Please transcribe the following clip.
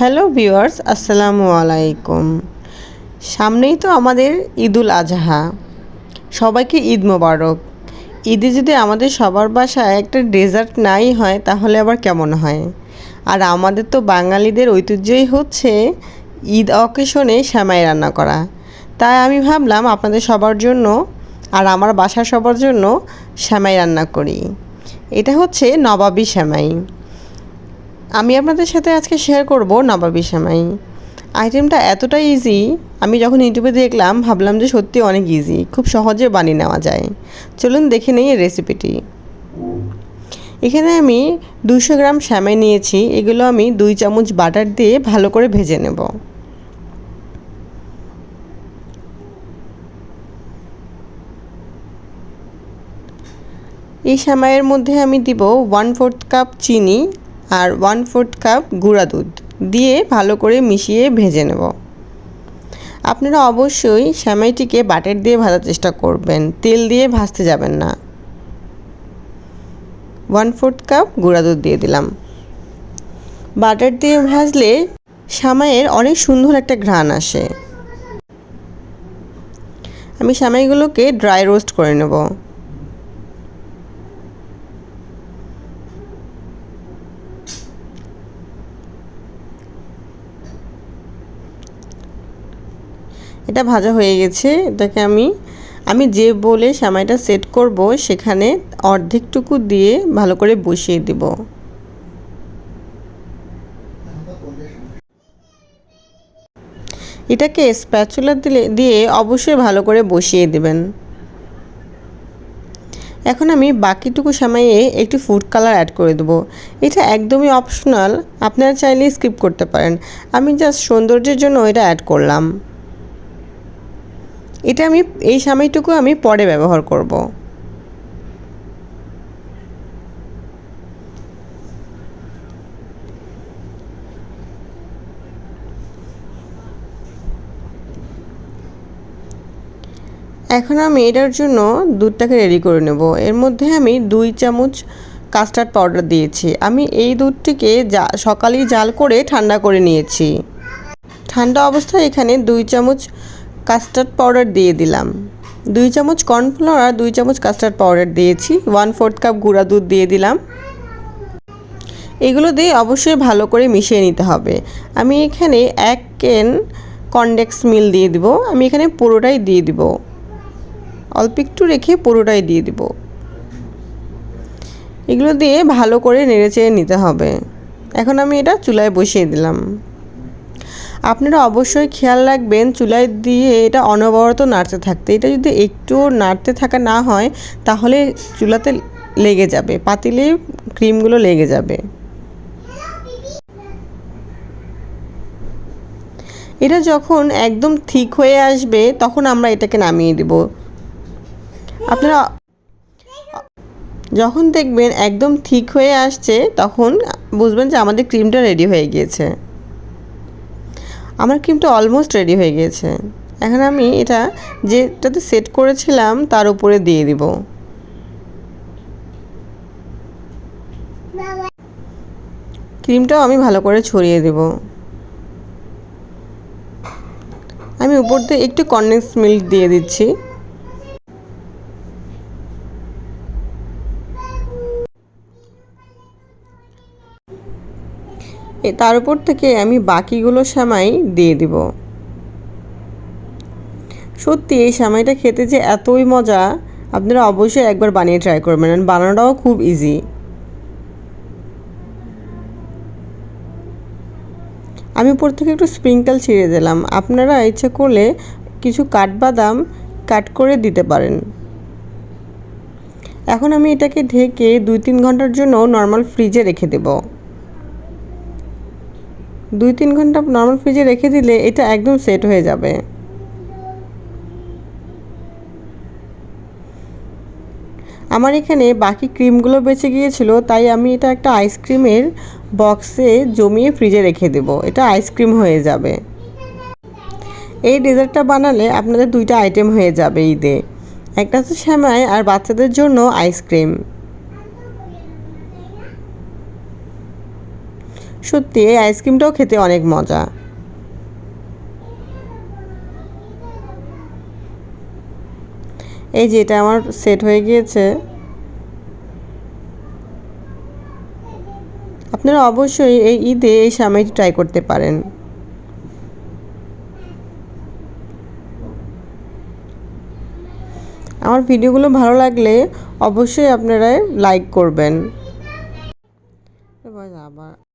Hello viewers, আসসালামু আলাইকুম। সামনেই তো আমাদের ঈদুল আজহা। সবাইকে ঈদ মোবারক। ঈদে যদি আমাদের সবার বাসায় একটা ডেজার্ট নাই হয়, তাহলে আবার কেমন হয়? আর আমাদের তো বাঙালিদের ঐতিহ্যই হচ্ছে ঈদ অকেশনে শ্যামাই রান্না করা। তাই আমি ভাবলাম আপনাদের সবার জন্য আর আমার বাসার সবার জন্য শ্যামাই রান্না করি। এটা হচ্ছে নবাবী শ্যামাই। আমি আপনাদের সাথে আজকে শেয়ার করব নবাবী সেমাই। আইটেমটা এতটা ইজি আমি যখন ইউটিউবে দেখলাম, ভাবলাম যে সত্যি অনেক ইজি খুব সহজে বানিয়ে নেওয়া যায়। চলুন দেখে নেই এই রেসিপিটি এখানে আমি দুশো গ্রাম শ্যামাই নিয়েছি, এগুলো আমি দুই চামচ বাটার দিয়ে ভালো করে ভেজে নেব। এই শ্যামাইয়ের মধ্যে আমি দিব ওয়ান ফোর্থ কাপ চিনি আর ওয়ান ফোর্থ কাপ গুঁড়া দুধ দিয়ে ভালো করে মিশিয়ে ভেজে নেব। আপনারা অবশ্যই শ্যামাইটিকে বাটার দিয়ে ভাজার চেষ্টা করবেন, তেল দিয়ে ভাজতে যাবেন না। ওয়ান ফোর্থ কাপ গুঁড়া দুধ দিয়ে দিলাম। বাটার দিয়ে ভাজলে শ্যামাইয়ের অনেক সুন্দর একটা ঘ্রাণ আসে। আমি শ্যামাইগুলোকে ড্রাই রোস্ট করে নেব। এটা ভাজা হয়ে গেছে, এটাকে আমি আমি যে বলে সামাইটা সেট করব সেখানে অর্ধেকটুকু দিয়ে ভালো করে বসিয়ে দিব। এটাকে স্প্যাচুলা দিলে, দিয়ে অবশ্যই ভালো করে বসিয়ে দেবেন। এখন আমি বাকিটুকু সামাইয়ে একটু ফুড কালার অ্যাড করে দেবো। এটা একদমই অপশনাল, আপনারা চাইলে স্কিপ করতে পারেন। আমি জাস্ট সৌন্দর্যের জন্য এটা অ্যাড করলাম। এটা আমি, এই সামাইটুকু আমি পরে ব্যবহার করব। এখন আমি এটার জন্য দুধটাকে রেডি করে নেব। এর মধ্যে আমি দুই চামচ কাস্টার্ড পাউডার দিয়েছি। আমি এই দুধটিকে যা সকালেই জাল করে ঠান্ডা করে নিয়েছি। ঠান্ডা অবস্থায় এখানে দুই চামচ কাস্টার্ড পাউডার দিয়ে দিলাম। দুই চামচ কর্নফ্লাওয়ার আর দুই চামচ কাস্টার্ড পাউডার দিয়েছি। ওয়ান ফোর্থ কাপ গুঁড়া দুধ দিয়ে দিলাম। এগুলো দিয়ে অবশ্যই ভালো করে মিশিয়ে নিতে হবে। আমি এখানে এক কেন কনডেক্স মিল দিয়ে দিব। আমি এখানে পুরোটাই দিয়ে দিব। অল্প একটু রেখে পুরোটাই দিয়ে দিব। এগুলো দিয়ে ভালো করে নেড়েচেড়ে নিতে হবে। এখন আমি এটা চুলায় বসিয়ে দিলাম। আপনারা অবশ্যই খেয়াল রাখবেন, চুলায় দিয়ে এটা অনবরত নাড়তে থাকতে। এটা যদি একটু নাড়তে থাকা না হয়, তাহলে চুলাতে লেগে যাবে, পাতিলে ক্রিমগুলো লেগে যাবে। এটা যখন একদম ঠিক হয়ে আসবে, তখন আমরা এটাকে নামিয়ে দেব। আপনারা যখন দেখবেন একদম ঠিক হয়ে আসছে, তখন বুঝবেন যে আমাদের ক্রিমটা রেডি হয়ে গিয়েছে। আমার ক্রিমটা অলমোস্ট রেডি হয়ে গিয়েছে। এখন আমি এটা যেটাতে সেট করেছিলাম তার উপরে দিয়ে দিব। ক্রিমটাও আমি ভালো করে ছড়িয়ে দেব। আমি উপর দিয়ে একটু কনডেন্স মিল্ক দিয়ে দিচ্ছি। তার উপর থেকে আমি বাকিগুলো সামাই দিয়ে দিব। সত্যি, এই সামাইটা খেতে যে এতই মজা, আপনারা অবশ্যই একবার বানিয়ে ট্রাই করবেন বানানোটাও খুব ইজি আমি উপর থেকে একটু স্প্রিঙ্কেল ছিঁড়ে দিলাম। আপনারা ইচ্ছা করলে কিছু কাঠবাদাম কাট করে দিতে পারেন। এখন আমি এটাকে ঢেকে দুই তিন ঘণ্টার জন্য নর্মাল ফ্রিজে রেখে দেবো। দুই তিন ঘণ্টা নর্মাল ফ্রিজে রেখে দিলে এটা একদম সেট হয়ে যাবে। আমার এখানে বাকি ক্রিমগুলো বেঁচে গিয়েছিল, তাই আমি এটা একটা আইসক্রিমের বক্সে জমিয়ে ফ্রিজে রেখে দেব। এটা আইসক্রিম হয়ে যাবে। এই ডেজার্টটা বানালে আপনাদের দুইটা আইটেম হয়ে যাবে ঈদে। একটা হচ্ছে শ্যামাই আর বাচ্চাদের জন্য আইসক্রিম সত্যি, এই আইসক্রিমটাও খেতে অনেক মজা। এই যে এটা আমার সেট হয়ে গিয়েছে। আপনারা অবশ্যই এই ঈদে এই সামাইটি ট্রাই করতে পারেন। আমার ভিডিওগুলো ভালো লাগলে অবশ্যই আপনারা লাইক করবেন। আবার